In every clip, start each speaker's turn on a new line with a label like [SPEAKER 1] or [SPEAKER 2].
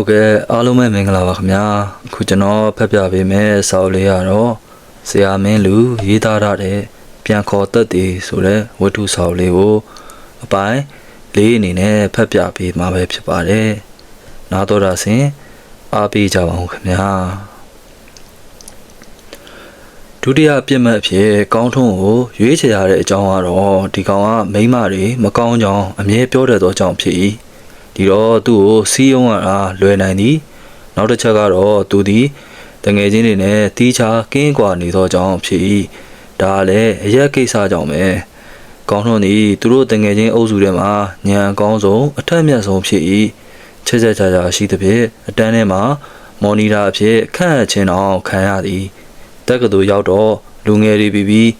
[SPEAKER 1] ဟုတ်ကဲ့အားလုံးပဲမင်္ဂလာပါခင်ဗျာအခုကျွန်တော်ဖတ်ပြပေးမယ်စာအုပ်လေးကတော့ဆရာမင်းလူရေးသားထားတဲ့ပြန်ခေါ်သက်တည်ဆိုတဲ့ဝတ္ထုစာအုပ်လေးကိုအပိုင်းလေးအနေနဲ့ဖတ်ပြပေးမှာပဲဖြစ်ပါတယ်နားတော်တာစဉ်အားပေးကြပါဦးခင်ဗျာဒုတိယပြစ်မှတ်အဖြစ်ကောင်းထုံးကိုရွေးချယ်ရတဲ့အကြောင်းကတော့ဒီကောင်ကမိန်းမတွေမကောင်းကြောင်းအမြဲပြောတတ်သောကြောင့်ဖြစ်၏ ဒီတော့သူ့ကိုစီးယုံရတာလွယ်နိုင်သည်နောက်တစ်ချက်ကတော့သူသည်တငယ်ချင်းတွေနဲ့တီးခြားကင်းကွာနေသောကြောင့်ဖြစ်၏ဒါကလည်းအရက်ကိစ္စကြောင့်ပဲကောင်းထုံးသည်သူတို့တငယ်ချင်းအုပ်စုထဲမှာညံအကောင်းဆုံးအထက်မြတ်ဆုံးဖြစ်၏ချက်ချက်ချာချာရှိသဖြင့်အတန်းထဲမှာမော်နီတာအဖြစ်ခန့်အပ်ခြင်းအောင်ခံရသည်တက္ကသိုလ်ရောက်တော့လူငယ်တွေပြီးပြီး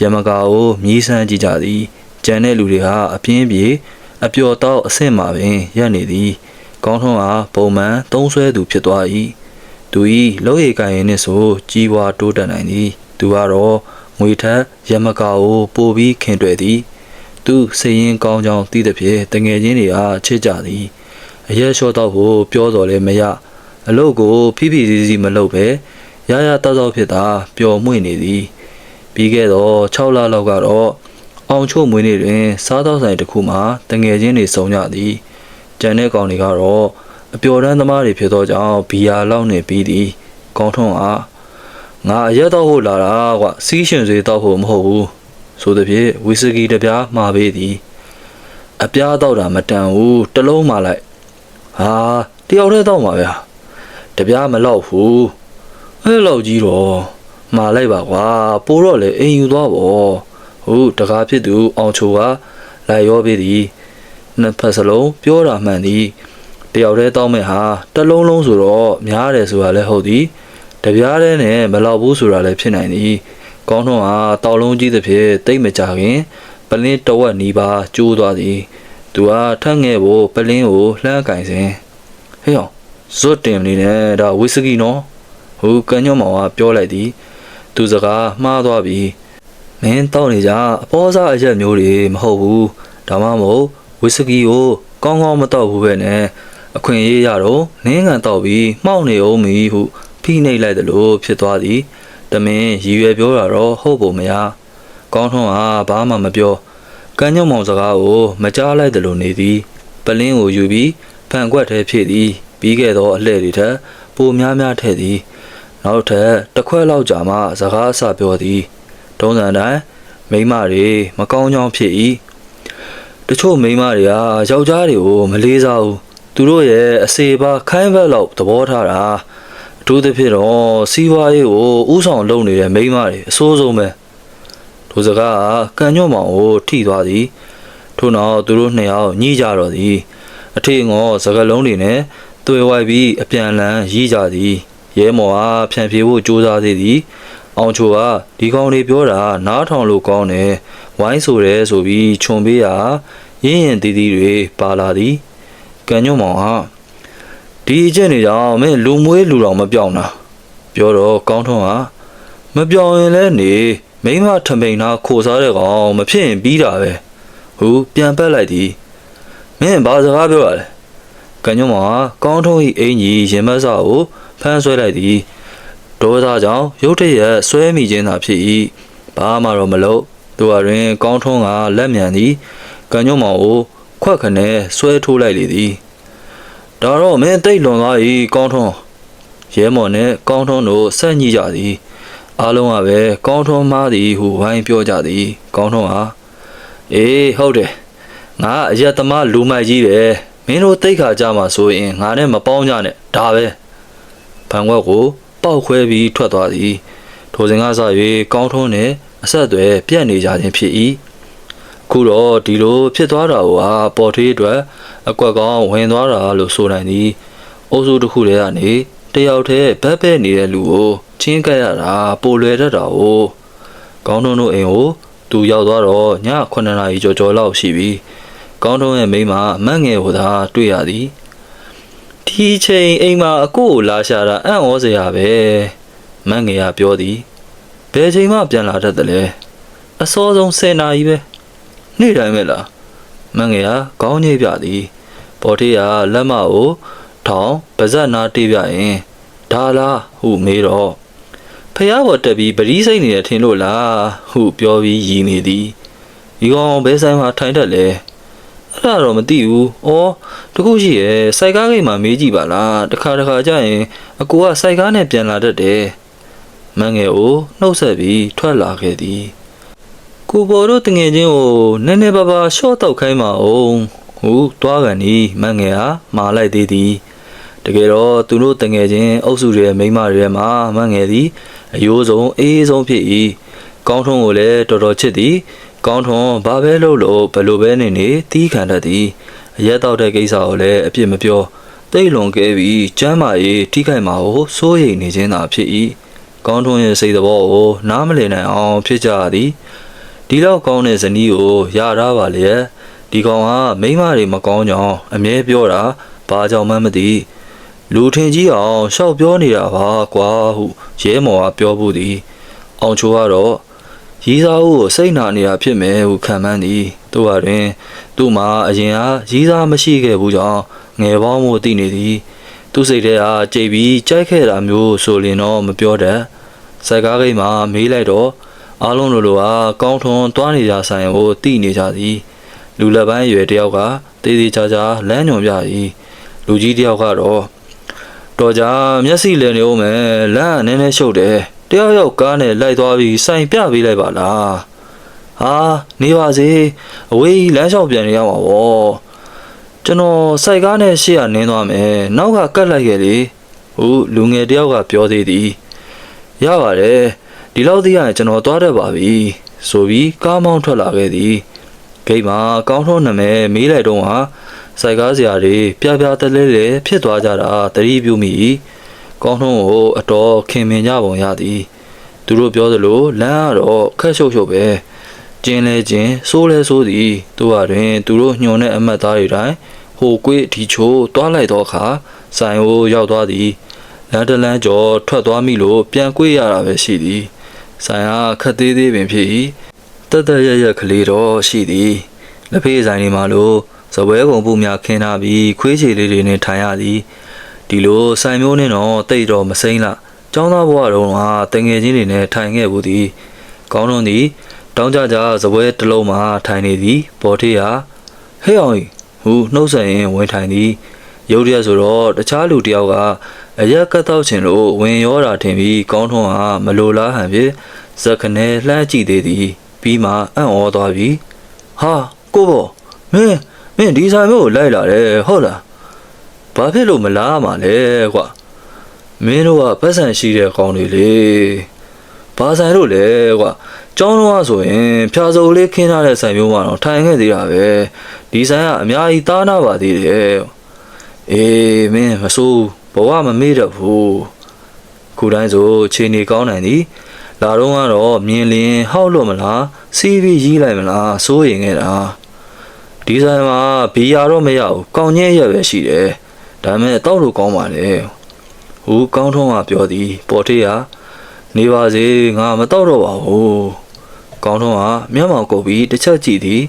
[SPEAKER 1] ရမကာကိုမြည်ဆန်းကြည့်ကြသည်ကြံတဲ့လူတွေဟာအပြင်းပြေ အပျော်တော့အဆင့်မှာပင်ရပ်နေသည်ကောင်းထွန်းဟာပုံမှန်သုံးဆွဲသူဖြစ်သွား၏သူ၏လောရည်ကိုင်ရင်နှင့်ဆိုကြီးပွားတိုးတက်နိုင်သည်သူကတော့ငွေထက်ရမကာကိုပိုပြီးခင်တွေ့သည် သူစိတ်ရင်းကောင်းကြောင်းသိသည်ဖြင့်တငယ်ချင်းတွေအားချစ်ကြသည်အရက်လျှော့တော့ကိုပြောတော်လဲမရအလုပ်ကိုဖိဖိစီစီမလုပ်ပဲရရတောက်တောက်ဖြစ်တာပျော်မွေ့နေသည် ပြီးခဲ့တော့6လလောက်ကတော့ အောင်ချို့မွေးနေ့တွင် စားသောက်ဆိုင်တစ်ခုမှာတငယ်ချင်းတွေစုံကြသည်ကျန်တဲ့ကောင်တွေကတော့အပျော်တမ်းသမားတွေဖြစ်သောကြောင့်ဘီယာလောက်နေပြီးသည်ကောင်းထွန်းအားငါအရက်တော့ဟုတ်လာတာကွစီးရှင်စေတော့ဟုတ်မဟုတ်ဘူးဆိုသည်ဖြင့်ဝီစကီတစ်ပြားမှာပေးသည်အပြားတော့တာမတန်ဘူးတစ်လုံးမှလိုက်ဟာတယောက်တည်းတော့မှာဗျာတပြားမလောက်ဘူးအဲ့လောက်ကြီးတော့မှာလိုက်ပါကွာပိုးတော့လေအိမ်ယူသွားပေါ့ ဟုတ်တကားဖြစ်သူအောင်ချိုကလိုက်ရောပေးသည်နှစ်ဖက်စလုံးပြောတာမှန်သည်တယောက်တည်းတောင်းမဲ့ဟာတစ်လုံးလုံးဆိုတော့များတယ်ဆိုတာလည်းဟုတ်သည်တပြားတည်းနဲ့မလောက်ဘူးဆိုတာလည်းဖြစ်နိုင်သည်ကောင်းတော့ဟာတောက်လုံးကြီးသဖြင့်တိတ်မကြခင်ပလင်းတဝက်နီးပါးကျိုးသွားသည်သူကထက်ငယ်ဖို့ပလင်းကိုလှမ်းကင်စဉ်ဟေ့အောင်ဇွတ်တင်နေနဲ့ဒါဝီစကီနော်ဟိုကညွန့်မောင်ကပြောလိုက်သည် သူစကားမှားသွားပြီ မင်းတောက်နေကြအပေါ်စားအရက်မျိုးတွေမဟုတ်ဘူးဒါမှမဟုတ်ဝီစကီကိုကောင်းကောင်းမတောက်ဘူးပဲနဲ့အခွင့်အရေးရတော့နင်းကန်တောက်ပြီးမှောက်နေအောင်မီဟုဖိနှိပ်လိုက်တယ်လို့ဖြစ်သွားသည်တမင်ရည်ရွယ်ပြောတာတော့ဟုတ်ပုံမရကောင်းထွန်းကဘာမှမပြောကညွန့်မောင်စကားကိုမကြားလိုက်တယ်လို့နေသည်ပလင်းကိုယူပြီးဖန်ကွက်ထဲဖြစ်သည်ပြီးခဲ့သောအလှည့်တွေထက်ပိုများများထည့်သည်နောက်ထပ်တစ်ခွက်လောက်ကြာမှစကားအစပြောသည် တုံးစံတိုင်းမိန်းမတွေမကောင်းကြောင်းဖြစ်၏တချို့မိန်းမတွေကယောက်ျားတွေကိုမလေးစားဘူးသူတို့ရဲ့အစေပါခိုင်းဘက်လောက်သဘောထားတာအထူးသဖြင့်တော့စီးပွားရေးကိုဥဆောင်လုပ်နေတဲ့မိန်းမတွေအဆိုးဆုံးပဲထိုစကားကကန်ညွန့်မောင်ကိုထိသွားသည်ထို့နောက်သူတို့နှစ်ယောက်ညှိကြတော့သည်အထေငေါစကလုံးတွေနဲ့တွေ့ဝိုက်ပြီးအပြန်လန်ရီးကြသည်ရဲမော်အားဖြန့်ဖြေဖို့ကြိုးစားသေးသည် အောင်ချိုကဒီကောင်တွေပြောတာနားထောင်လို့ကောင်းတယ်ဝိုင်းဆိုတယ်ဆိုပြီးခြုံပေးရာရင်းရင်တီးတီးတွေပါလာသည်ကံညွန့်မောင်ဟာဒီအချက်နေကြောင်မင်းလူမွေးလူတော်မပြောင်းတာပြောတော့ကောင်းထွန်းဟာမပြောင်းရင်လည်းနေမိမထမိန်နာခိုစားတဲ့ကောင်မဖြစ်ရင်ပြီးတာပဲဟူပြန်ပက်လိုက်သည်မင်းဘာစကားပြောရလဲကညွန့်မောင်ဟာကောင်းထုံး၏အင်ကြီးရင်မတ်စာကိုဖမ်းဆွဲလိုက်သည် ဒေါသကြောင့်ရုတ်တရက်ဆွဲမိခြင်းသာဖြစ်၏ဘာမှတော့မလုပ်သူဟာတွင် ကောင်းထုံးကလက်မြန်သည်ကညွန့်မောင်ကိုခွက်ခနဲဆွဲထိုးလိုက်လေသည်ဒါတော့မင်းတိတ်လွန်သွား၏ကောင်းထုံးရဲမော်နှင့်ကောင်းထုံးတို့ဆက်ညှိကြသည်အားလုံးကပဲကောင်းထုံးမားသည်ဟုဝိုင်းပြောကြသည် ကောင်းထုံးဟာအေးဟုတ်တယ်ငါအရက်သမားလူမိုက်ကြီးပဲမင်းတို့တိတ်ခါကြမှာဆိုရင်ငါနဲ့မပေါင်းကြနဲ့ဒါပဲဖန်ခွက်ကို ပောက်ခွဲပြီးထွက်သွားသည်ထိုစဉ်ကစ၍ကောင်းထုံးနှင့်အဆက်အသွယ်ပြတ်နေကြခြင်းဖြစ်၏ခုတော့ဒီလိုဖြစ်သွားတာကိုဟာပေါ်ထွေးအတွက်အကွက်ကောင်းဝင်သွားတာလို့ဆိုနိုင်သည်အုပ်စုတစ်ခုတည်းကနေတယောက်တည်းဘက်ပဲ့နေတဲ့လူကိုချင်းကပ်ရတာပိုလွယ်တတ်တာ哦ကောင်းထုံးတို့အိမ်ကိုသူရောက်သွားတော့ည9နာရီကျော်ကျော်လောက်ရှိပြီကောင်းထုံးရဲ့မိန်းမမန့်ငယ်ဟိုသာတွေ့ရသည် ဒီချိန်အိမ်မှာအကိုကိုလာရှာတာအံ့ဩစရာပဲမန့်ငယ်ကပြောသည်ဘယ်ချိန်မှပြန်လာတတ်တယ်လဲအစောဆုံး10နာရီပဲနေ့တိုင်းပဲလားမန့်ငယ်ကခေါင်းညိတ်ပြသည်ပေါ်ထေးကလက်မကိုထောင်ပါဇက်နာတေးပြရင်ဒါလားဟုမေးတော့ဖះဘော်တက်ပြီးပရိစိတ်နေတယ်ထင်လို့လားဟုပြောပြီးရည်နေသည်ဒီကောင်ဘဲဆိုင်မှာထိုင်တတ်လဲ အဲ့ဒါတော့မသိဘူး။အော်တခုရှိရဲ့စိုက်ကားကိတ်မှာမေးကြည့်ပါလား။တခါတခါကျရင်အကူကစိုက်ကားနဲ့ပြန်လာတတ်တယ်။မန်ငယ်ကိုနှုတ်ဆက်ပြီးထွက်လာခဲ့သည်။ကိုပေါ်တို့တငယ်ချင်းကိုနည်းနည်းပါးပါးရှော့တောက်ခိုင်းပါအောင်။ဟုတွားကန်ဒီမန်ငယ်ဟာမာလိုက်သေးသည်။တကယ်တော့သူတို့တငယ်ချင်းအုပ်စုတွေမိန်းမတွေထဲမှာမန်ငယ်သည်အယိုးဆုံးအေးဆုံးဖြစ်၏။ကောင်းထုံးကိုလည်းတော်တော်ချစ်သည်။ ကောင်းထွန်ဘာပဲလုပ်လို့ဘယ်လိုပဲနေနေတီးခံတတ်သည်အရက်တော့တဲ့ကိစ္စကိုလည်းအပြစ်မပြောတိတ်လွန်ခဲ့ပြီးကျမ်းမာရေးထိခိုက်မှာကိုစိုးရိမ်နေခြင်းသာဖြစ်၏ကောင်းထွန်ရဲ့စိတ်သဘောကိုနားမလည်နိုင်အောင်ဖြစ်ကြသည်ဒီလောက်ကောင်းတဲ့ဇနီးကိုရတာပါလေဒီကောင်ကမိန်းမတွေမကောင်းကြောင်အမြဲပြောတာဘာကြောင့်မှမသိလူထင်ကြီးအောင်ရှောက်ပြောနေတာပါကွာဟုရဲမော်ကပြောဖို့သည်အောင်ချိုကတော့ ရီးစားဦးကိုစိတ်နာနေတာဖြစ်မယ်ဟုခံမှန်းသည်သူဟာတွင် သူ့မှာအရင်အားရီးစားမရှိခဲ့ဘူးကြောင့်ငယ်ပေါင်းမှုသိနေသည်သူစိတ်ထဲအားကြိတ်ပြီးကြိုက်ခဲ့တာမျိုးဆိုရင်တော့မပြောတတ်စိုက်ကားကိတ်မှာမေးလိုက်တော့အားလုံးလိုလိုအားကောင်းထွန်သွားနေကြဆိုင်ကိုသိနေကြသည်လူလက်ပိုင်းရွယ်တယောက်ကတေးသေးချာချာလမ်းညွန်ပြသည်လူကြီးတယောက်ကတော့တော်ကြမျက်စိလည်နေဦးမယ်လမ်းကနည်းနည်းရှုပ်တယ် တယောက်ယောက်ကားနဲ့လိုက်သွားပြီးစိုင်ပြပေးလိုက်ပါလားဟာနေပါစေအဝေးကြီးလမ်းလျှောက်ပြန်နေရမှာဗောကျွန်တော်စိုက်ကားနဲ့ရှေ့ကနင်းသွားမယ်နောက်ကကတ်လိုက်ခဲ့လေဟုလူငယ်တယောက်ကပြောသေးသည်ရပါတယ်ဒီလောက်သိရရင်ကျွန်တော်သွားတတ်ပါပြီဆိုပြီးကားမောင်းထွက်လာခဲ့သည်ဂိတ်မှာကောင်းထုံးနာမည်မေးလိုက်တော့ဟာစိုက်ကားစရာတွေပြပြတလဲလဲဖြစ်သွားကြတာတတိပြုမိ၏ ကောင်းထုံးကိုအတော်ခင်မင်ကြပုံရသည်သူတို့ပြောသလိုလမ်းကတော့ခက်ရှုပ်ရှုပ်ပဲကျင်းလဲကျင်းစိုးလဲစိုးသည်သူဟာတွင်သူတို့ညှို့တဲ့အမတ်သားတွေတိုင်းဟိုကွေးဒီချိုးတွားလိုက်တော့အခါဆိုင်ကိုရောက်သွားသည်လမ်းတလန်းကျော်ထွက်သွားမိလို့ပြန်ကွေးရတာပဲရှိသည်ဆိုင်ဟာခက်သေးသေးပင်ဖြစ်၏တက်တက်ရရကလေးတော့ရှိသည်လက်ဖေးဆိုင်ဒီမှာလို့ဇပွဲကုန်ပူများခင်းထားပြီးခွေးချေလေးတွေနဲ့ထိုင်ရသည် ဒီလိုဆိုင်မျိုးနဲ့တော့တိတ်တော့မစိမ့်လားចောင်းသားဘဝတုန်းကတငယ်ချင်းတွေနဲ့ထိုင်ခဲ့ဘူးသည်ကောင်းတော့သည်တောင်းကြကြဇပွဲတစ်လုံးမှာထိုင်နေသည်ပေါ်ထေးဟာဟဲ့အောင်ကြီးဟူနှုတ်ဆက်ရင်ဝင်ထိုင်သည်ရုတ်ရက်ဆိုတော့တခြားလူတယောက်ကအရက်ကတ်တော့ချင်လို့ဝင်ရောတာထင်ပြီးကောင်းထွန်းဟာမလိုလားဟန်ဖြင့်ဇက်ခနဲလှမ်းကြည့်သေးသည်ပြီးမှအံ့ဩသွားပြီဟာကိုဘောမင်းမင်းဒီဆိုင်မျိုးကိုလိုက်လာတယ်ဟုတ်လား ဘာဖြစ်လို့မလားမှာလဲကွာမင်းတို့ကပတ်စံရှိတဲ့ကောင်းတွေလေဘာဆိုင်လို့လဲကွာကျောင်းတော့ဆိုရင်ဖြာစုံလေးခင်းထားတဲ့ဆိုင်မျိုးမှာတော့ထိုင်ခဲ့သေးတာပဲဒီဆိုင်ကအများကြီးသားနာပါသေးတယ်အေးမင်းမဆိုးဘဝမမေ့တော့ဘူးခုတိုင်းဆိုခြေနေကောင်းနိုင်သည်လာတော့ကတော့မြင်လင်းဟောက်လို့မလားစီးပြီးရီးလိုက်မလားစိုးရင်ခဲ့တာဒီဆိုင်မှာဘီယာတော့မရဘူးကောင်းညဲ့ရက်ပဲရှိတယ် ဒါပေမဲ့တောက်လို့ကောင်းပါလေဟူကောင်းထုံးကပြောသည်ပေါ်ထေးကနေပါစေငါမတောက်တော့ပါဘူးကောင်းထုံးကမျက်မှောင်ကုပ်ပြီးတစ်ချက်ကြည့်သည်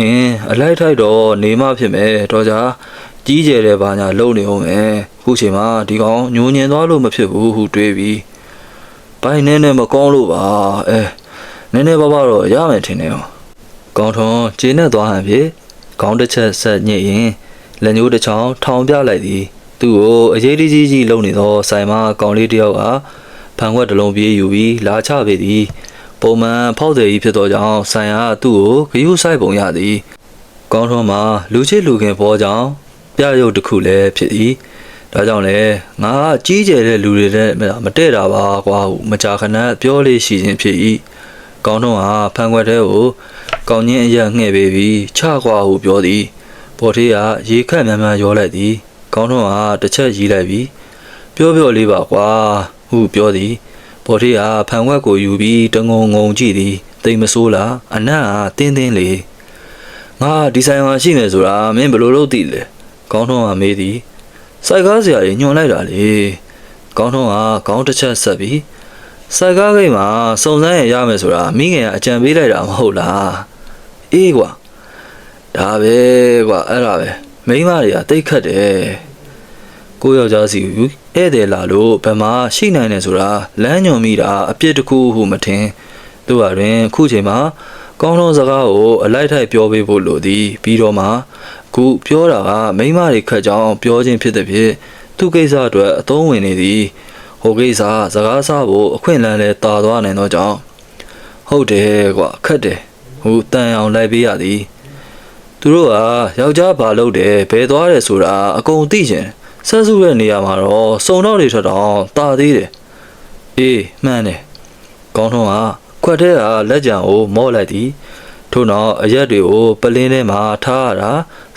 [SPEAKER 1] အင်းအလိုက်ထိုက်တော့နေမဖြစ်မယ်တော့ကြကြီးကျယ်တဲ့ဘာညာလုံနေအောင်မယ်ခုချိန်မှာဒီကောင်ညိုညင်သွားလို့မဖြစ်ဘူးဟုတွေးပြီးဘိုင်နဲ့နဲ့မကောင်းလို့ပါအဲနည်းနည်းပါးပါးတော့ရမယ်ထင်တယ်ကောင်းထုံးခြေနဲ့သွားဟန်ဖြင့်ခေါင်းတစ်ချက်ဆက်ညစ်ရင် လက်ညှိုးတစ်ချောင်းထောင်ပြလိုက်သည်သူ့ကိုအရေးကြီးကြီးကြီးလုံနေသောဆိုင်မကောင်လေးတစ်ယောက်ကဖန်ခွက်တစ်လုံးပြေးယူပြီးလာချပေသည်ပုံမှန်ဖောက်တယ်ကြီးဖြစ်သောကြောင့်ဆိုင်ကသူ့ကိုဂယုဆိုင်ပုံရသည်ကောင်းထွန်းမှာလူချစ်လူခင်ပေါ်ကြောင့်ပြရုပ်တစ်ခုလည်းဖြစ်၏ဒါကြောင့်လေငါကကြီးကျယ်တဲ့လူတွေနဲ့မတည့်တာပါကွာဟုမကြာခဏပြောလေးရှိခြင်းဖြစ်၏ကောင်းထွန်းဟာဖန်ခွက်ထဲကိုကောင်းချင်းအရက်ငှဲ့ပေးပြီးချကွာဟုပြောသည် ပေါ်ထေးကရေခက်များများရောလိုက်သည်ကောင်းထွန်းကတစ်ချက်ရီးလိုက်ပြီးပြောပြောလေးပါကွာဟုပြောသည်ပေါ်ထေးကဖန်ဝက်ကိုယူပြီးတငုံငုံကြည့်သည်တိမ်မဆိုးလားအနံ့ကတင်းတင်းလေးငါဒီဆိုင်မှာရှိမယ်ဆိုတာမင်းဘယ်လိုလုပ်သိလဲကောင်းထွန်းကမေးသည်စိုက်ကားစရာကြီးညွန်လိုက်တာလေကောင်းထွန်းကခေါင်းတစ်ချက်ဆက်ပြီးစိုက်ကားဂိတ်မှာစုံစမ်းရရမယ်ဆိုတာမိငယ်ကအကြံပေးလိုက်တာမဟုတ်လားအေးကွာ ဒါပဲကွာအဲ့ဒါပဲမိန်းမတွေကတိတ်ခတ်တယ်ကိုယောက်ျားစီကိုဧည့်သည်လာလို့ဘယ်မှာရှိနိုင်တယ်ဆိုတာလမ်းညွန်မိတာအပြစ်တစ်ခုဟုမထင်သူဟာတွင်အခုချိန်မှာကောင်းသောစကားကိုအလိုက်ထိုက်ပြောပေးဖို့လိုသည်ပြီးတော့မှအခုပြောတာကမိန်းမတွေခက်ကြောင်းပြောခြင်းဖြစ်တဲ့ဖြင့်သူကိစ္စအတွက်အသုံးဝင်နေသည်ဟိုကိစ္စစကားဆဖို့အခွင့်အလမ်းလဲတာသွားနိုင်သောကြောင့်ဟုတ်တယ်ကွာခက်တယ်ဟိုတန်အောင်လိုက်ပေးရသည် သူတို့ကယောက်ျားဘာလုပ်တယ်ဘယ်သွားတယ်ဆိုတာအကုန်သိချင်ဆက်စုတဲ့နေရာမှာတော့စုံတော့တွေထွက်တော့တာသေးတယ်အေးမှန်တယ်ကောင်းထုံးကခွက်ထဲကလက်ကြံကိုမော့လိုက်သည်ထို့နောက်အရက်တွေကိုပလင်းထဲမှာထားရတာ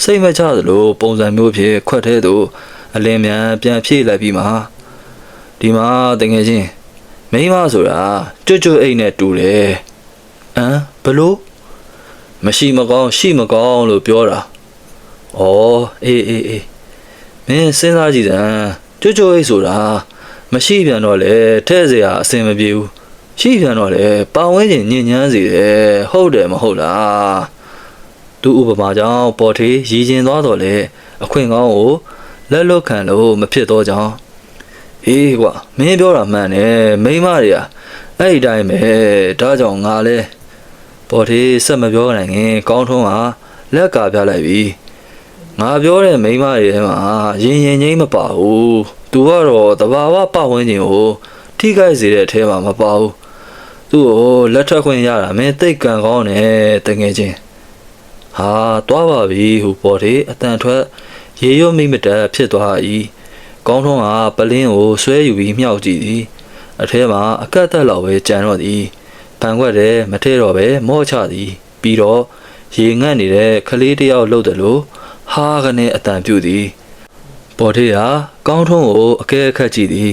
[SPEAKER 1] စိတ်မချသလိုပုံစံမျိုးဖြင့်ခွက်ထဲသို့အလင်းမြန်ပြန်ဖြည့်လိုက်ပြီးမှဒီမှာတကယ်ချင်းမိန်းမဆိုတာကျွတ်ကျွတ်အိတ်နဲ့တူတယ်ဟမ်ဘလို့ မရှိမကောင်းရှိမကောင်းလို့ပြောတာ။ဩအေးအေးအေးမင်းစဉ်းစားကြည့်စမ်းကြွကြွအိတ်ဆိုတာမရှိပြန်တော့လေထဲ့เสียအဆင်မပြေဘူး။ရှိပြန်တော့လေပဝင်းကျင်ညဉ့်ညမ်းစီတယ်ဟုတ်တယ်မဟုတ်လား။သူဥပမာကြောင့်ပေါ်ထေးရည်ကျင်သွားတော့လေအခွင့်ကောင်းကိုလက်လွတ်ခံလို့မဖြစ်တော့ကြောင်းအေးကွာမင်းပြောတာမှန်တယ်မိန်းမတွေကအဲ့ဒီတိုင်းပဲဒါကြောင့်ငါလဲ ပေါ်သေးဆက်မပြောနိုင်ခင်ကောင်းထုံးကလက်ကာပြလိုက်ပြီငါပြောတဲ့မိန်းမတွေထဲမှာရင်ရင်ချင်းမပါဘူးသူကတော့တဘာဝပတ်ဝန်းကျင်ကိုထိခိုက်စေတဲ့အထဲမှာမပါဘူးသူ့ကိုလက်ထပ်ခွင့်ရတာမင်းသိတ်ကံကောင်းတယ်တကယ်ချင်းဟာတွားပါပြီဟူပေါ်သေးအတန်ထွက်ရေရွတ်မိမတက်ဖြစ်သွား၏ကောင်းထုံးကပလင်းကိုဆွဲယူပြီးမြောက်ကြည့်သည်အထဲမှာအကတ်သက်လောက်ပဲကြံတော့သည် ပန်ခွက်တယ်မထဲတော့ပဲမော့ချသည်ပြီးတော့ရေငတ်နေတဲ့ကလေးတယောက်လှုပ်တယ်လို့ဟာကနေအတန်ပြုတ်သည်ပေါ်ထေးဟာကောင်းထုံးကိုအကဲအခတ်ကြည့်သည်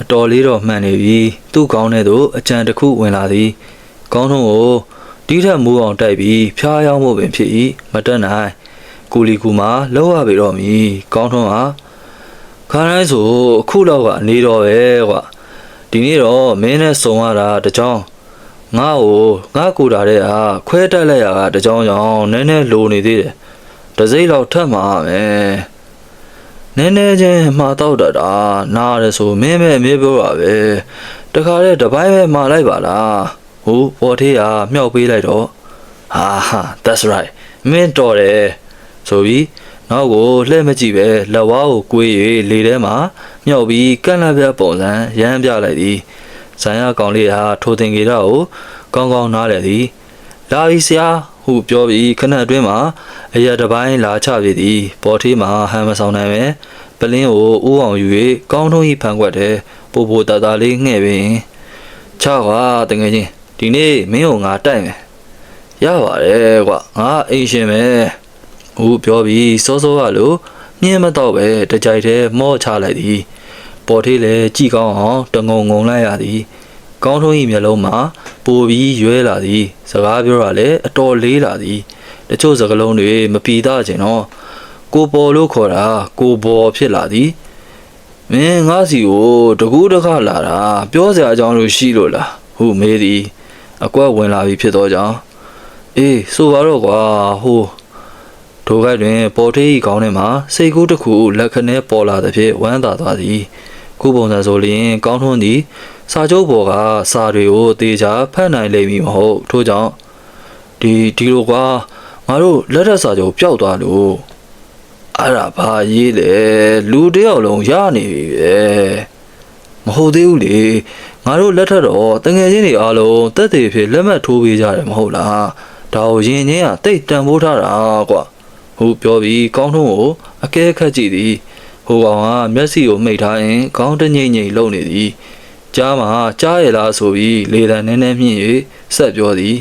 [SPEAKER 1] အတော်လေးတော့မှန်နေပြီသူ့ကောင်းတဲ့သို့အကြံတစ်ခုဝင်လာသည်ကောင်းထုံးကိုဒီထက်မူအောင်တိုက်ပြီးဖျားယောင်းမှုပင်ဖြစ်၏မတက်နိုင်ကူလီကူမှာလောက်ရပေတော့မည်ကောင်းထုံးဟာခါတိုင်းဆိုအခုတော့ကနေတော့ပဲကွာဒီနေ့တော့မင်းနဲ့စုံရတာတကြောင် ငါ့ကိုငါ့ကိုယ်တာတဲ့ဟာခွဲတက်လိုက်ရတာတကြောင်ကြောင်နည်းနည်းလိုနေသေးတယ်။တစ်စိမ့်လောက်ထပ်မှာမယ်။နည်းနည်းချင်းမှာတော့တတာနားရဆိုမင်းပဲအမေးပြောတာပဲ။တခါတည်းတစ်ပိုင်းပဲမှာလိုက်ပါလား။ဟိုပေါ်သေးဟာမြောက်ပေးလိုက်တော့ဟာဟာ that's right မင်းတော်တယ်ဆိုပြီးနောက်ကိုလှည့်မကြည့်ပဲလက်ဝါးကိုကွေး၍လေထဲမှာမြောက်ပြီးကန့်လန့်ပြတ်ပုံစံရမ်းပြလိုက်သည် ဇန်ရကောင်လေးဟာထိုတင်ကေတာကိုကောင်းကောင်းနားလည်သည်လာပြီဆရာဟုပြောပြီးခဏအတွင်းမှာအရာတစ်ပိုင်းလာချပြီသည်ပေါ်ထေးမှာဟန်မဆောင်နိုင်ပဲပလင်းကိုဥအောင်ယူ၍ကောင်းထုံးဤဖန်ခွက်တဲ့ပို့ပို့တတလေးငှဲ့ပင်ချောက်ဟာတကယ်ချင်းဒီနေ့မင်းကိုငါတိုက်မယ်ရပါတယ်ကွာငါအိမ်ရှင်ပဲဟုပြောပြီးစောစောကလိုမြင်းမတော့ပဲတကြိုက်တည်းမော့ချလိုက်သည် ပေါ်သေးလေကြည်ကောင်းအောင်တငုံငုံလိုက်ရသည်ကောင်းထုံး၏မျက်လုံးမှာပိုပြီးရွဲလာသည်စကားပြောရလဲအတော်လေးလာသည်တချို့စကားလုံးတွေမပီသားခြင်းတော့ကိုပေါ်လို့ခေါ်တာကိုပေါ်ဖြစ်လာသည်မင်းငါစီကိုတကူးတခါလာတာပြောစရာအကြောင်းလို့ရှိလို့လားဟုမေးသည်အကွက်ဝင်လာပြီဖြစ်သောကြောင့်အေးဆိုပါတော့ကွာဟိုထိုခိုက်တွင် ပေါ်ထေး၏ခေါင်းထဲမှစိတ်ကူးတစ်ခုလက်ခနဲပေါ်လာသဖြင့်ဝမ်းသာသွားသည် ခုပုံစံဆိုလျင်ကောင်းထွန်းသည်စာချုပ်ပေါ်ကစာတွေကိုတေချာဖတ်နိုင်လိမ့်မည်မဟုတ်ထို့ကြောင့်ဒီဒီလိုကွာငါတို့လက်ထက်စာချုပ်ပျောက်သွားလို့အဲ့ဒါဘာရေးလဲလူတစ်ယောက်လုံးရနေပြီပဲမဟုတ်သေးဘူးလေငါတို့လက်ထက်တော့တငယ်ချင်းတွေအားလုံးတက်သေးဖြစ်လက်မှတ်ထိုးပေးကြတယ်မဟုတ်လားဒါကိုရင်ချင်းကတိတ်တန်ဖိုးထားတာကွာဟုပြောပြီးကောင်းထုံးကိုအကဲခတ်ကြည့်သည် ဟိုကောင်ကမျက်စိကိုမှိတ်ထားရင်ခေါင်းတငိမ့်ငိမ့်လုံနေသည်ကြားမှာကြားရလားဆိုပြီးလေတံနည်းနည်းမြင့်၍ဆက်ပြောသည်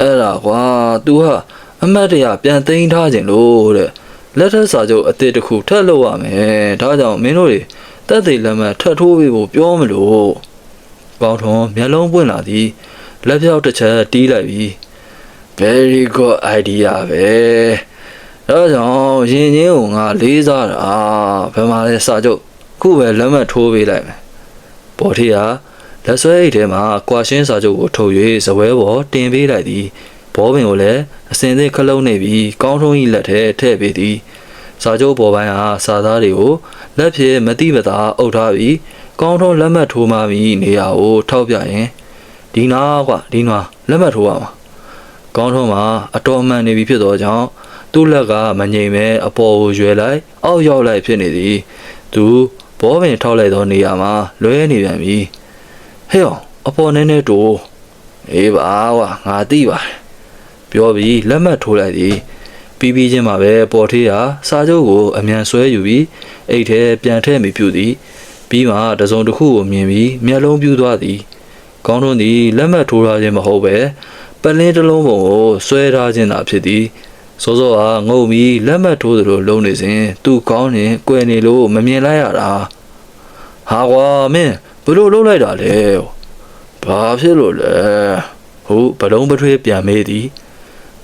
[SPEAKER 1] အဲ့ဒါကွာ तू ဟာအမတ်တရပြန်သိမ်းထားခြင်းလို့တဲ့လက်ထက်စာချုပ်အသစ်တစ်ခုထပ်လုပ်ရမယ်ဒါကြောင့်မင်းတို့တွေတက်သေးလက်မှတ်ထပ်ထိုးပေးဖို့ပြောမလို့ကောင်းထုံးမျက်လုံးပွင့်လာသည်လက်ပြောက်တစ်ချက်တီးလိုက်ပြီး very good idea ပဲ ဒါကြောင့်ရင်ချင်းကိုငါလေးစားတာဘယ်မှာလဲစာချုပ်ခုပဲလက်မှတ်ထိုးပေးလိုက်မယ်ပေါ်ထီကလက်ဆွဲအိတ်ထဲမှာကွာရှင်းစာချုပ်ကိုထုတ်၍ဇပွဲပေါ်တင်ပေးလိုက်သည်ဘောပင်ကိုလည်းအစင်သစ်ခလုံးနေပြီးကောင်းထုံးဤလက်ထဲထည့်ပေးသည်စာချုပ်ပေါ်ပိုင်းဟာစာသားတွေကိုလက်ဖြင့်မတိမတာအုပ်ထားပြီးကောင်းထုံးလက်မှတ်ထိုးမှပြီးနေရာကိုထောက်ပြရင်ဒီနာကွာဒီနာလက်မှတ်ထိုးရမှာကောင်းထုံးမှာအတော်မှန်နေပြီဖြစ်သောကြောင့် သူ့လက်ကမငြိမ်ပဲအပေါ်ကိုရွယ်လိုက်အောက်ရောက်လိုက်ဖြစ်နေသည်သူဘောပင်ထောက်လိုက်သောနေရာမှာလွဲနေပြန်ပြီဟဲ့အောင်အပေါ်နည်းနည်းတိုးအေးပါကွာငါသိပါတယ်ပြောပြီးလက်မှတ်ထိုးလိုက်သည်ပြီးပြီးချင်းမှာပဲပေါ်ထေးဟာစာချုပ်ကိုအမြန်ဆွဲယူပြီးအိတ်ထဲပြန်ထည့်မိပြုသည်ပြီးမှတစုံတစ်ခုကိုမြင်ပြီးမျက်လုံးပြူးသွားသည်ကောင်းတွန်းသည်လက်မှတ်ထိုးထားခြင်းမဟုတ်ပဲပလင်းတစ်လုံးပုံကိုဆွဲထားခြင်းသာဖြစ်သည် စောစောကငုံပြီးလက်မှတ်ထိုးသလိုလုံးနေစဉ်သူ့ကောင်းနဲ့ကွယ်နေလို့မမြင်လိုက်ရတာဟာကွာမင်းဘယ်လိုလုပ်လိုက်တာလဲဘာဖြစ်လို့လဲဟုတ်ဘလုံးပထွေးပြန်မေးသည်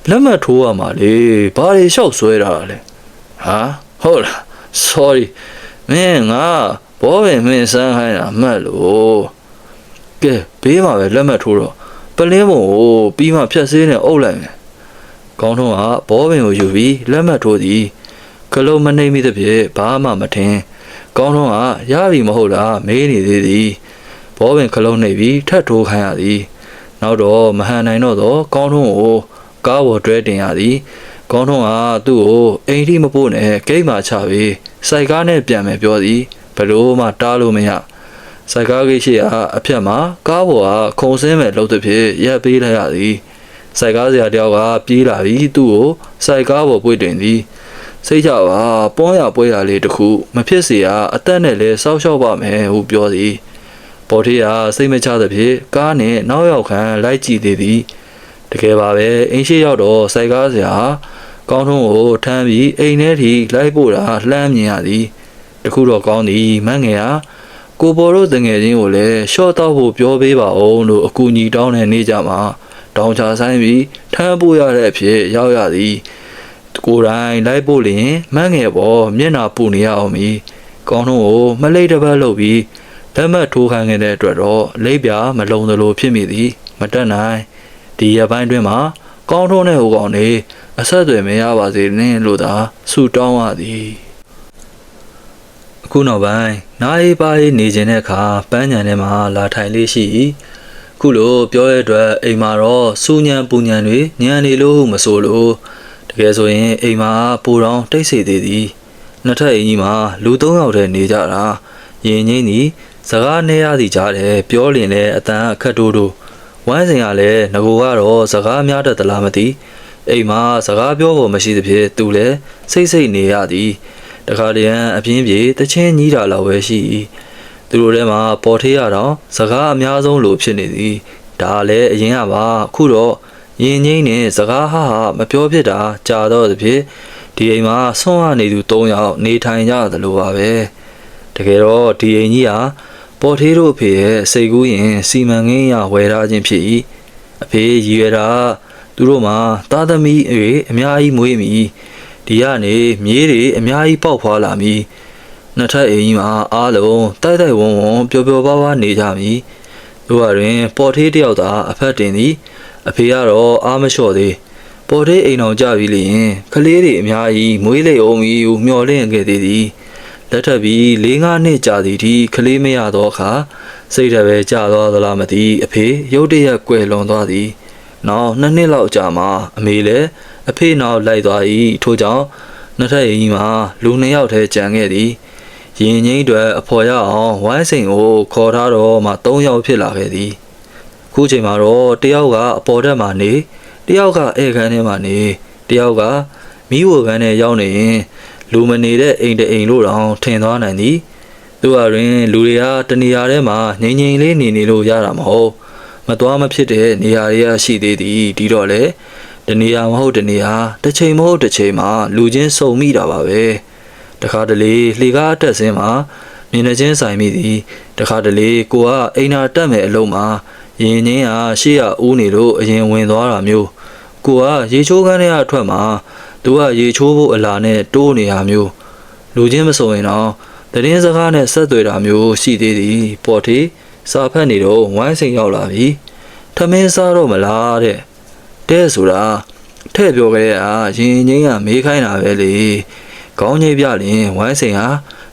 [SPEAKER 1] လက်မှတ်ထိုးရမှာလေဘာတွေလျှောက်ဆွဲတာလဲဟာဟုတ်လား sorry မင်းငါဘောပင်မင်းစမ်းခိုင်းတာမှတ်လို့ကဲဘေးမှာပဲလက်မှတ်ထိုးတော့ပလင်းပုံကိုပြီးမှဖြတ်စည်းနဲ့အုပ်လိုက်မယ် ကောင်းထုံးကဘောပင်ကိုယူပြီးလက်မှတ်ထိုးသည်ကလုံးမနှိမ့်မိသဖြင့်ဘာမှမထင်ကောင်းထုံးကရပြီမဟုတ်လားမေးနေသေးသည်ဘောပင်ကလုံးနှိပ်ပြီးထပ်ထိုးခိုင်းရသည်နောက်တော့မဟန်နိုင်တော့သောကောင်းထုံးကိုကားပေါ်တွဲတင်ရသည်ကောင်းထုံးကသူ့ကိုအိမ်ထိမပို့နဲ့ဂိတ်မှာချပြီးစိုက်ကားနဲ့ပြန်မယ်ပြောသည်ဘလို့မှတားလို့မရစိုက်ကားဂိတ်ရှိရာအဖြတ်မှာကားပေါ်ကခုံစင်းမဲ့လှုပ်သည်ဖြင့်ရက်ပေးလိုက်ရသည် စိုက်ကားစရာတယောက်ကပြေးလာပြီးသူ့ကိုစိုက်ကားပေါ်ပွေတင်သည်စိတ်ချပါပွန်းရပွဲရလေးတစ်ခုမဖြစ်เสียအသက်နဲ့လဲစောက်ရှောက်ပါမယ်ဟုပြောသည် ပေါ်ထေးကစိတ်မချသဖြင့်ကားနဲ့နောက်ရောက်ခံလိုက်ကြည့်သေးသည်တကယ်ပါပဲအင်းရှိရောက်တော့စိုက်ကားစရာကောင်းထုံးကိုထမ်းပြီးအိမ်ထဲထိလိုက်ပို့တာလှမ်းမြင်ရသည်တခုတော့ကောင်းသည်မန့်ငယ်ဟာကိုပေါ်တို့တငယ်ချင်းကိုလည်းရှော့တော့ဖို့ပြောပေးပါအောင်လို့အကူအညီတောင်းတဲ့နေ့ကြမှာ တောင်ချဆိုင်ပြီးထမ်းပို့ရတဲ့အဖြစ်ရောက်ရသည်ကိုယ်တိုင်လိုက်ပို့လျင်မန့်ငယ်ပေါ်မျက်နာပူနေရအောင်မီကောင်းထုံးကိုမလိတ်တစ်ပတ်လုပ်ပြီးလက်မှတ်ထိုးခံခဲ့တဲ့အတွက်တော့လိပ်ပြာမလုံသလိုဖြစ်မိသည် မတက်နိုင်ဒီရပိုင်းတွင်မှာကောင်းထုံးတဲ့ဟိုကောင်နေအဆက်အသွယ်မရပါစေနဲ့လို့သာဆုတောင်းရသည်အခုနောက်ပိုင်းနားရေးပါရေးနေခြင်းတဲ့အခါပန်းညံထဲမှာလာထိုင်လေးရှိ၏ ခုလိုပြောရတဲ့အတွက်အိမ်မှာတော့စူညံပူညံတွေညံနေလို့မဆိုလို့တကယ်ဆိုရင်အိမ်မှာပူတောင်တိတ်ဆိတ်သေးသည်နှစ်ထပ်အိမ်ကြီးမှာလူ၃ယောက်တည်းနေကြတာရင်ငိမ့်သည်စကားနေရသည်ကြားတယ်ပြောလင်လဲအတန်အခက်တိုးတိုးဝမ်းစင်ကလည်းငကိုကတော့စကားများတတ်သလားမသိအိမ်မှာစကားပြောဖို့မရှိသဖြင့်သူလည်းစိတ်စိတ်နေရသည်တခါတည်းအပြင်းပြေတချင်းကြီးတာလောက်ပဲရှိ၏ သူတို့ထဲမှာပေါ်ထေးရတော့စကားအများဆုံးလိုဖြစ်နေသည်ဒါလည်းအရင်ကပါအခုတော့ရင်ငိမ့်နဲ့စကားဟာဟာမပြောဖြစ်တာကြာတော့သဖြင့်ဒီအိမ်မှာဆွမ်းရနေသူ၃ယောက်နေထိုင်ကြသလိုပါပဲတကယ်တော့ဒီအိမ်ကြီးဟာပေါ်ထေးတို့အဖေရဲ့စိတ်ကူးရင်စီမံကိန်းရဝယ်ထားခြင်းဖြစ်၏အဖေရည်ရွယ်တာသူတို့မှာသားသမီးအအများကြီးမွေးမိဒီကနေမြေးတွေအများကြီးပေါက်ဖွာလာမည် နှစ်ထပ်အိမ်ကြီးမှာအားလုံးတိုက်တိုက်ဝုံဝုံပျော်ပျော်ပါးပါးနေကြမည်တို့ကတွင် ပေါ်ထေးတယောက်သာအဖက်တင်သည်အဖေကတော့အားမလျှော့သေးပေါ်ထေးအိမ်အောင်ကြပြီလျင်ကလေးတွေအများကြီးမွေးလိမ့်အောင်မီဟုမျှော်လင့်ခဲ့သေးသည်လက်ထပ်ပြီး၄၅နှစ်ကြာသည်ထိကလေးမရသောအခါစိတ်တပဲကြာသွားသလားမသိအဖေရုတ်တရက်ကွယ်လွန်သွားသည်နောက်နှစ်နှစ်လောက်ကြာမှအမေလည်းအဖေနောက်လိုက်သွား၏ထို့ကြောင့်နှစ်ထပ်အိမ်ကြီးမှာလူနှစ်ယောက်တည်းကြံခဲ့သည် ရင်ငိမ့်တွေအဖော်ရအောင်ဝိုင်းစိန်ကိုခေါ်ထားတော့မှ၃ယောက်ဖြစ်လာခဲ့သည်ခုချိန်မှာတော့တယောက်ကအပေါ်တက်မှာနေတယောက်ကဧကန်ထဲမှာနေတယောက်ကမိဝကန်ထဲရောက်နေရင်လူမနေတဲ့အိမ်တအိမ်လို့တောင်ထင်သွားနိုင်သည်သူဟာတွင်လူတွေကတနေရာထဲမှာငြိမ်ငြိမ်လေးနေနေလို့ရတာမဟုတ်မသွားမဖြစ်တဲ့နေရာတွေကရှိသေးသည်ဒီတော့လေတနေရာမဟုတ်တနေရာတစ်ချိန်မဟုတ်တစ်ချိန်မှာလူချင်းစုံမိတာပါပဲ တခါတလေလှေကားတက်စင်းမှာမြင်နှချင်းဆိုင်မိသည်တခါတလေကိုကအိမ်နာတက်မဲ့အလုံးမှာရင်ချင်းဟာရှေ့ကဦးနေလို့အရင်ဝင်သွားတာမျိုးကိုကရေချိုးခန်းထဲကထွက်မှာသူကရေချိုးဖို့အလာနဲ့တိုးနေတာမျိုးလူချင်းမစုံရင်တော့တရင်စကားနဲ့ဆက်သွယ်တာမျိုးရှိသေးသည်ပေါ်တီစာဖတ်နေတော့ဝိုင်းစိန်ရောက်လာပြီထမင်းစားတော့မလားတဲ့တဲ့ဆိုတာထဲ့ပြောကြတဲ့အာရင်ချင်းကမေးခိုင်းတာပဲလေ ခေါင်းငိတ်ပြလျင်ဝိုင်းစိန်ဟာ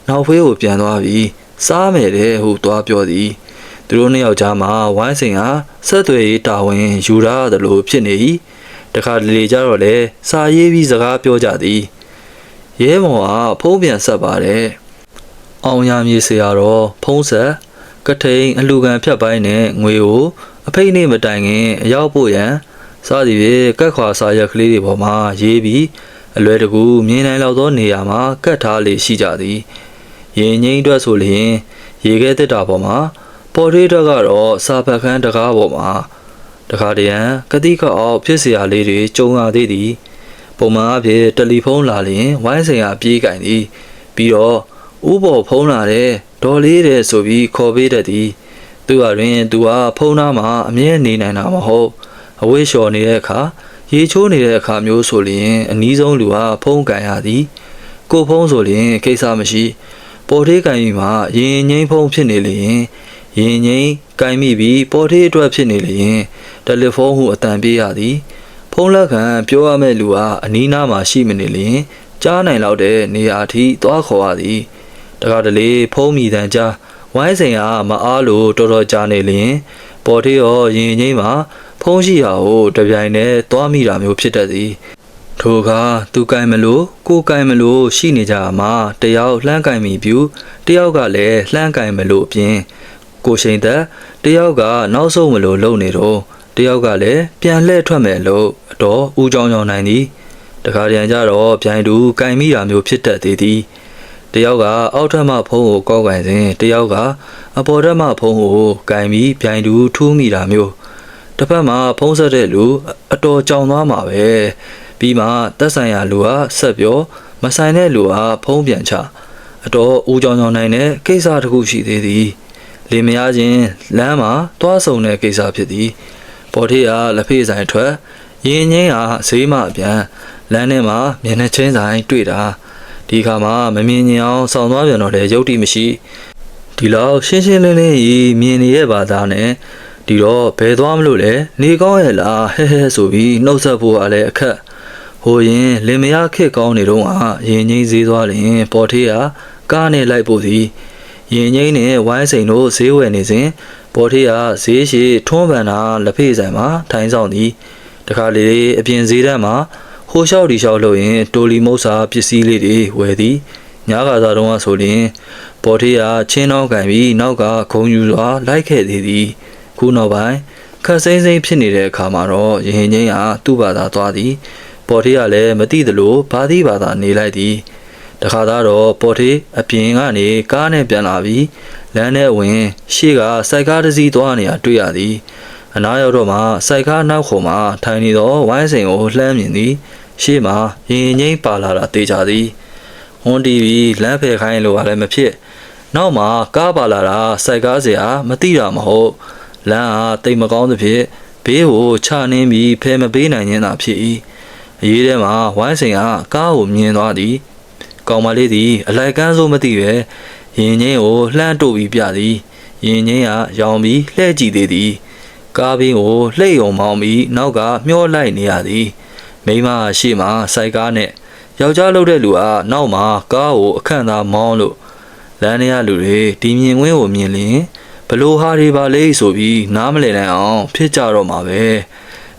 [SPEAKER 1] နောက်ဖေးကိုပြန်သွားပြီးစားမယ်တဲ့ဟုသွားပြောသည်သူတို့နှစ်ယောက်ကြားမှာဝိုင်းစိန်ဟာဆက်သွယ်ရေးတာဝန်ယူရသလိုဖြစ်နေ၏တခါတလေကြတော့လေစာရေးပြီးစကားပြောကြသည်ရဲမော်ကဖုံးပြန်ဆက်ပါတယ်အောင်ရမြေဆရာတော်ဖုံးဆက်ကထိန်အလူကန်ဖြတ်ပိုင်းနဲ့ငွေကိုအဖိတ်နေမတိုင်ခင်အရောက်ဖို့ရန်စသည်ဖြင့်ကက်ခွာစာရက်ကလေးတွေပေါ်မှာရေးပြီး အလွယ်တကူမြင်နိုင်လောက်သောနေရာမှာကတ်ထားလေရှိကြသည်ရင်ငိမ့်အတွက်ဆိုလျင်ရေခဲတက်တာပေါ်မှာပေါ်ထွေးတော့ကတော့စာဖတ်ခန်းတကားပေါ်မှာတခါတရံကတိကအောက်ဖြစ်เสียလေးတွေကြုံရသေးသည်ပုံမှန်အဖြစ်တယ်လီဖုန်းလာလျင်ဝိုင်းစင်ကပြေးကင်သည်ပြီးတော့ဥပေါ်ဖုန်းလာတဲ့ဒေါ်လေးတဲ့ဆိုပြီးခေါ်ပေးတတ်သည်သူကတွင်သူကဖုန်းသားမှာအမြဲနေနိုင်တာမဟုတ်အဝိလျှော်နေတဲ့အခါ ရေချိုးနေတဲ့အခါမျိုးဆိုလျင်အနီးဆုံးလူကဖုန်းကန်ရသည် ကိုဖုံးဆိုရင်ကိစ္စမရှိပေါ်သေးကင်ပြီးမှရင်ငိမ့်ဖုံးဖြစ်နေလျင်ရင်ငိမ့်ကင်မိပြီးပေါ်သေးအတွက်ဖြစ်နေလျင်တယ်လီဖုန်းဟုအတန်ပြေးရသည် ဖုန်းလက်ခံပြောရမယ့်လူဟာအနီးနားမှာရှိမနေလျင်ကြားနိုင်လောက်တဲ့နေရာအထိသွားခေါ်ရသည်တခါတလေဖုန်းမိတန်ကြားဝိုင်းစိန်ဟာမအားလို့တော်တော်ကြာနေလျင်ပေါ်သေးရောရင်ငိမ့်မှာ ဖုန်းရှိရာကိုတပြိုင်တည်းသွားမိတာမျိုးဖြစ်တတ်သည်ထိုအခါသူကင်မလို့ကိုကင်မလို့ရှိနေကြမှာတယောက်လှမ်းကင်မိပြူတယောက်ကလည်းလှမ်းကင်မလို့အပြင်ကိုရှိန်သက်တယောက်ကနောက်ဆုံးမလို့လုံနေတော့တယောက်ကလည်းပြန်လှည့်ထွက်မယ်လို့အတော်ဦးကြောင်ကြောင်နိုင်သည်တခါတည်းကျတော့ပြိုင်တူကင်မိတာမျိုးဖြစ်တတ်သေးသည်တယောက်ကအောက်ထပ်မှဖုံးကိုကောက်ကင်စဉ်တယောက်က အပေါ်ထပ်မှဖုံးကိုကင်ပြီးပြိုင်တူထူးမိတာမျိုး တစ်ဖက်မှာဖုံးဆက်တဲ့လူအတော်ကြောင်သွားမှာပဲပြီးမှတက်ဆိုင်ရာလူကဆက်ပြောမဆိုင်တဲ့လူကဖုံးပြန်ချအတော်ဦးကြောင်ကြောင်နိုင်တဲ့ကိစ္စတစ်ခုရှိသေးသည်လေမရခြင်းလမ်းမှာတွားဆုံတဲ့ကိစ္စဖြစ်သည်ပေါ်ထေးကလက်ဖေးဆိုင်ထွက်ရင်ငင်းကဈေးမအပြန်လမ်းထဲမှာမျက်နှာချင်းဆိုင်တွေ့တာဒီခါမှာမမြင်မြင်အောင်ဆောင်းသွားပြန်တော့လေရုပ်တိမရှိဒီလောက်ရှင်းရှင်းလင်းလင်းကြီးမြင်နေရဲ့ဘာသာနဲ့ ဒီတော့ဘယ်သွားမလို့လဲနေကောင်းရဲ့လားဟဲဟဲဆိုပြီးနှုတ်ဆက်ဖို့ကလည်းအခက်ဟိုရင်လင်မယားခက်ကောင်းနေတော့ဟာရင်ငိမ့်ဈေးသွားလင်ပေါ်ထေးကကားနဲ့လိုက်ဖို့သည်ရင်ငိမ့်နဲ့ဝိုင်းစိန်တို့ဈေးဝယ်နေစဉ်ပေါ်ထေးကဈေးရှိထွန်းပန်တာလက်ဖေးဆိုင်မှာထိုင်းဆောင်သည်တခါလေအပြင်ဈေးတန်းမှာဟိုလျှောက်ဒီလျှောက်လို့ရင်တိုလီမုတ်စာပစ္စည်းလေးတွေဝယ်သည်ညာကစားတော့ဆိုရင်ပေါ်ထေးကချင်းတော့ကန်ပြီးနောက်ကခုံယူစွာလိုက်ခဲ့သေးသည် ခုနောက်ပိုင်းခက်စိမ့်စိမ့်ဖြစ်နေတဲ့အခါမှာတော့ရဟင်ချင်းကသူ့ဘာသာသွားသည် ပေါ်ထေးကလည်းမသိသလိုဘာသိဘာသာနေလိုက်သည်တခါသားတော့ပေါ်ထေးအပြင်ကနေကားနဲ့ပြန်လာပြီးလမ်းထဲဝင် ရှေ့ကစိုက်ကားတစ်စီးသွားနေတာတွေ့ရသည်အနားရောက်တော့မှစိုက်ကားနောက်ခုံမှာထိုင်နေသောဝိုင်းစိန်ကိုလှမ်းမြင်သည် ရှေ့မှာရင်ငိမ့်ပါလာတာတေးကြသည်ဟွန်တီဗီလမ်းဖယ်ခိုင်းလို့လည်းမဖြစ် နောက်မှာကားပါလာတာစိုက်ကားစရာမသိတာမဟုတ် လမ်းဟာတိတ်မကောင်းသဖြင့်ဘေးကိုချနှင်းပြီးဖယ်မပေးနိုင်ခြင်းသာဖြစ်၏အရေးထဲမှာဝိုင်းစိန်ကကားကိုမြင်သွားသည်ကောင်မလေးသည်အလိုက်ကန်းစိုးမသိပဲရင်ချင်းကိုလှမ်းတို့ပြီးပြသည်ရင်ချင်းကရောင်ပြီးလှဲ့ကြည့်သေးသည်ကားဘင်းကိုလှိတ်ုံမောင်းပြီးနောက်ကမျောလိုက်နေရသည်မိမရှေ့မှာစိုက်ကားနဲ့ယောက်ျားလှုပ်တဲ့လူကနောက်မှာကားကိုအခန့်သားမောင်းလို့လမ်းထဲကလူတွေဒီမြင်ကွင်းကိုမြင်လျင် ဘလို့ဟာတွေပါလေဆိုပြီးနားမလည်နိုင်အောင်ဖြစ်ကြတော့မှာပဲ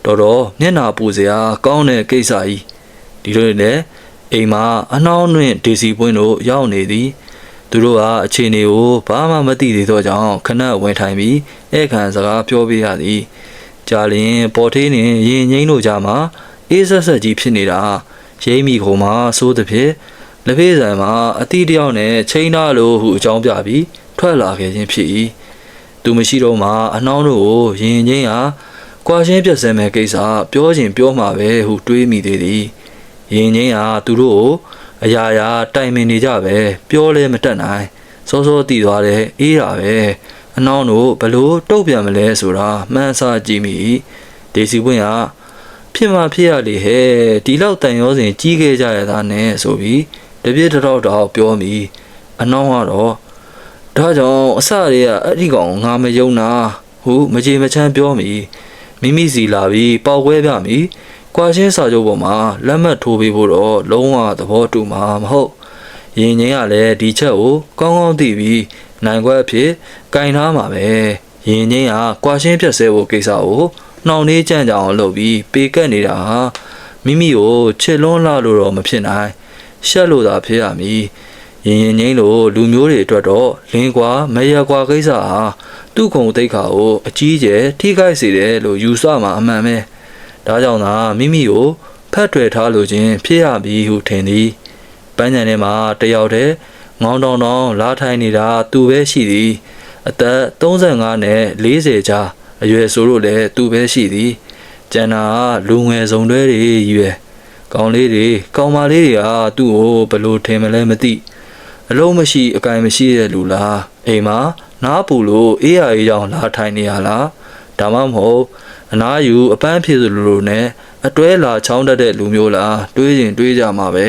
[SPEAKER 1] တော်တော်မျက်နာပူစရာကောင်းတဲ့ကိစ္စကြီးဒီလိုနဲ့အိမ်မှာအနှောင်းနှင့်ဒေစီပွင့်တို့ရောက်နေသည်သူတို့ဟာအခြေအနေကိုဘာမှမသိသေးသောကြောင့်ခဏဝင်ထိုင်ပြီးဧကန်စကားပြောပြရသည်ကြာလျင်ပေါ်ထေးနှင့်ရင်ငိမ့်တို့ကြားမှာအေးဆက်ဆက်ကြီးဖြစ်နေတာရိမ့်မိခုံမှာစိုးသည်ဖြင့်လက်ဖေးဆိုင်မှာအတီးတယောက်နဲ့ချိန်သားလိုဟုအကြောင်းပြပြီးထွက်လာခဲ့ခြင်းဖြစ်၏ သူမရှိတော့မှအနှောင်းတို့ကိုရင်ငိမ့်ဟာကွာရှင်းပြတ်စဲမဲ့ကိစ္စပြောချင်ပြောမှာပဲဟုတွေးမိသေးသည်ရင်ငိမ့်ဟာသူတို့ကိုအရာရာတိုင်ပင်နေကြပဲပြောလဲမတတ်နိုင်စောစောတည်သွားတယ်အေးတာပဲအနှောင်းတို့ဘလို့တုတ်ပြန်မလဲဆိုတာမှန်းဆကြည့်မိဒေစီပွင့်ကဖြစ်မှဖြစ်ရလေဟဲ့ဒီလောက်တန်ရောစဉ်ကြီးခဲ့ကြရတာနဲ့ဆိုပြီးတပြည့်တစ်တော့တော့ပြောမိအနှောင်းကတော့ ဒါကြောင့်အစတွေကအဲ့ဒီကောင်ငါမယုံနာဟုမကြေမချမ်းပြောမိမိမိစီလာပြီးပေါက်ခွဲပြမိဒကွာရှင်းစာချုပ်ပေါ်မှာလက်မှတ်ထိုးပေးဖို့တော့လုံးဝသဘောတူမှာမဟုတ်ရင်ငင်းကလည်းဒီချက်ကိုကောင်းကောင်းသိပြီးနိုင်ခွက်အဖြစ်ကင်ထားမှာပဲရင်ငင်းကကွာရှင်းဖြတ်ဆဲဖို့ကိစ္စကိုနှောင့်နှေးကြံ့ကြအောင်လုပ်ပြီးပေကက်နေတာဟာမိမိကိုချစ်လွန်းလာလို့တော့မဖြစ်နိုင်ရှက်လို့သာဖြစ်ရမည် ရင်ရင်ငိမ့်လို့လူမျိုးတွေအတွက်တော့လင်းကွာမရကွာကိစ္စဟာသူ့ခုံတိတ်ခါကိုအကြီးကျယ်ထိခိုက်စေတယ်လို့ယူဆမှာအမှန်ပဲဒါကြောင့်သာမိမိကိုဖတ်ထွယ်ထားလို့ခြင်းဖြစ်ရပြီဟုထင်သည်ပန်းညံထဲမှာတယောက်တည်းငေါင်းတောင်းတောင်းလာထိုင်နေတာသူပဲရှိသည်အသက်35နဲ့40ကြားအရွယ်ဆိုလို့လည်းသူပဲရှိသည်ကျန်တာကလူငယ်စုံတွဲတွေကြီးပဲကောင်းလေးတွေကောင်းမလေးတွေကသူ့ကိုဘယ်လိုထင်မလဲမသိ အလုံးမရှိအကင်မရှိတဲ့လူလားအိမ်မှာနားပူလို့အေးရအေးကြောင်လာထိုင်နေရလားဒါမှမဟုတ်အနားယူအပန်းဖြစ်သလိုလိုနဲ့အတွဲလာချောင်းတတ်တဲ့လူမျိုးလားတွေးရင်တွေးကြမှာပဲ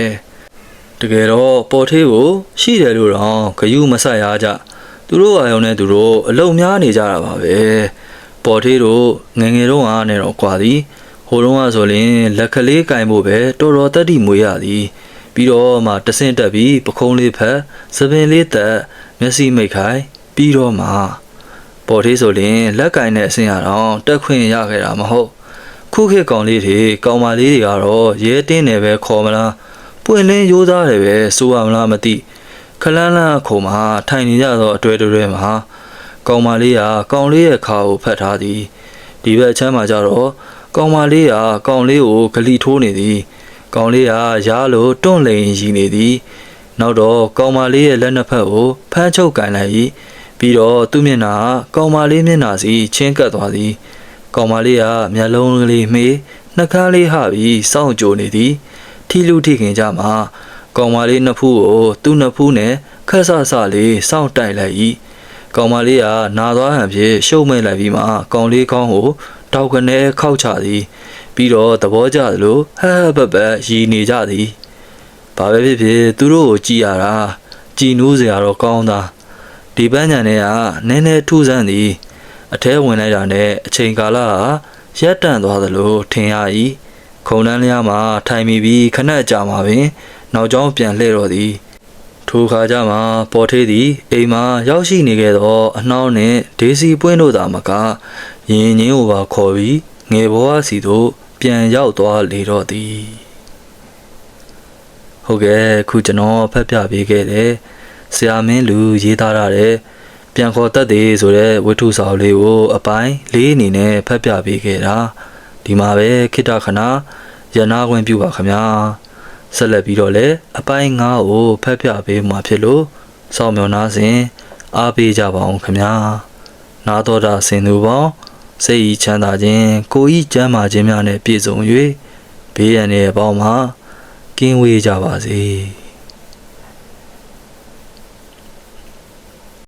[SPEAKER 1] တကယ်တော့ပေါ်သေးကိုရှိတယ်လို့တော့ဂယုမဆက်ရကြသူတို့အာယုံနဲ့သူတို့အလုံများနေကြတာပါပဲပေါ်သေးတို့ငယ်ငယ်တော့အားနဲ့တော့ကွာသည်ဟိုတုန်းကဆိုရင်လက်ကလေးကင်ဖို့ပဲတော်တော်တက်တိမွေးရသည် ပြီးတော့မှတဆင့်တက်ပြီးပခုံးလေးဖက်သပင်လေးတက်မျက်စိမိတ်ခိုင်ပြီးတော့မှပေါ်သေးဆိုရင်လက်ကင်တဲ့အဆင့်ရတော့တက်ခွင့်ရခဲ့တာမဟုတ်ခုခေတ်ကောင်လေးတွေကောင်မလေးတွေကတော့ရဲတင်းတယ်ပဲခေါ်မလားပွင့်လင်းရိုးသားတယ်ပဲဆိုရမလားမသိခလန်းလန်းခုံမှာထိုင်နေကြတော့အတွဲတွဲမှာကောင်မလေးကကောင်လေးရဲ့ခါကိုဖတ်ထားသည်ဒီဘက်ချမ်းမှာကြတော့ကောင်မလေးကကောင်လေးကိုဂလီထိုးနေသည် ကောင်လေးကရားလို့တွန့်လိန်ရီနေသည်နောက်တော့ကောင်မလေးရဲ့လက်နှစ်ဖက်ကိုဖမ်းချုပ်ကန်လိုက်၏ပြီးတော့သူ့မျက်နှာကကောင်မလေးမျက်နှာစီချင်းကပ်သွားသည်ကောင်မလေးကမျက်လုံးကလေးမှေးနှာခမ်းလေးဟပြီးစောင့်ကြိုနေသည်ထီလူထိခင်ကြမှာကောင်မလေးနှစ်ဖူးကိုသူ့နှစ်ဖူးနဲ့ခက်ဆဆလေးစောင့်တိုက်လိုက်၏ကောင်မလေးကနာသွားဟန်ဖြင့်ရှုံမိတ်လိုက်ပြီးမှကောင်လေးကောင်းကိုတောက်ကနေခောက်ချသည် ပြီးတော့သဘောကျသလိုဟဟပပရီနေကြသည်ဘာပဲဖြစ်ဖြစ်သူတို့ကိုကြည်ရတာကြည်နူးစရာတော့ကောင်းတာဒီပန်းညံတွေကနည်းနည်းထူးဆန်းသည်အထဲဝင်လိုက်တာနဲ့အချိန်ကာလဟာရက်တန့်သွားသလိုထင်ရ၏ခုံတန်းလျားမှာထိုင်မိပြီးခဏကြာမှာပင် နောက်ကျောင်းပြန်လှည့်တော့သည်ထိုခါကြမှာပေါ်သေးသည်အိမ်မှာရောက်ရှိနေခဲ့သောအနှောင်းနှင့်ဒေစီပွင့်တို့သာမကရင်ငင်းကိုပါခေါ်ပြီးငယ်ဘဝစီသို့ ပြန်ရောက်သွားလေတော့သည်ဟုတ်ကဲ့ခုကျွန်တော်ဖတ်ပြပေးခဲ့တယ်ဆရာမင်းလူရေးသားရတဲ့ပြန်ခေါ်တတ်သေးဆိုတဲ့ဝိထုစာအုပ်လေးကိုအပိုင်းလေးအနေနဲ့ဖတ်ပြပေးခဲ့တာဒီမှာပဲခိတခဏရနာခွင့်ပြုပါခင်ဗျာဆက်လက်ပြီးတော့လည်းအပိုင်း9ကိုဖတ်ပြပေးမှာဖြစ်လို့စောင့်မျှော်နှားစဉ်အားပေးကြပါအောင်ခင်ဗျာနာတော်တာဆင်သူပေါင်း စိတ်ဤချမ်းသာခြင်းကိုဤကျမ်းမာခြင်းများနဲ့ပြည့်စုံ၍ဘေးရန်ရဲ့အပေါင်းမှာကင်းဝေးကြပါစေ